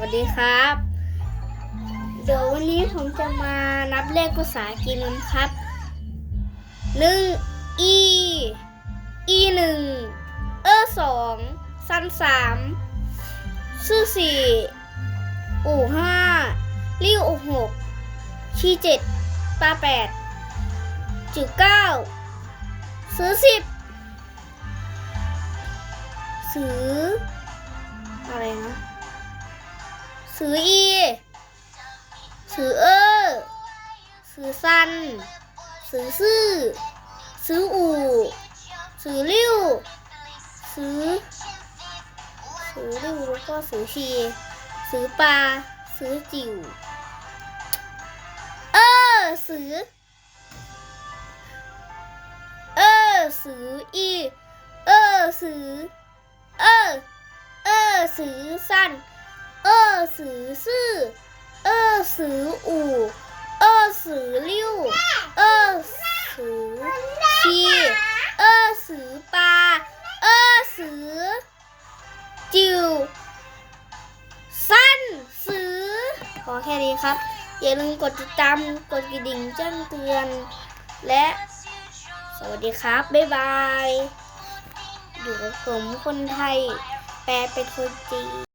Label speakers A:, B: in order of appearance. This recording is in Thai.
A: วัสดีครับ เดี๋ยววันนี้ผมจะมานับเลขภาษาจีนกันครับหนึ่ง e e หนึ่งเออสองซันสามซื่อสี่อู่ห้าริ้วหกชีเจ็ดปลาแปดจุดเก้าซื้อสิบซื้อ ซื้ออีซื้อเออซื้อซันซื้อซื่อซื้ออู่ซื้อริ้วซื้อซื้อริ้วแล้วก็ซื้อชีซื้อปลาซื้อจิ๋ว เออซื้อเออซื้ออี เออซื้อเออ เออ สือสั้นเออ สือซื่อ เออสืออู่ เออสือริ้ว เออสือชีเออสือปลา เออสือ จิว สั้นสือ ขอแค่นี้ครับ อย่าลืมกดติดตาม กดกระดิ่งแจ้งเตือน และ สวัสดีครับ บ๊ายบาย อยู่กับผมคนไทย แปลเป็นคนจีน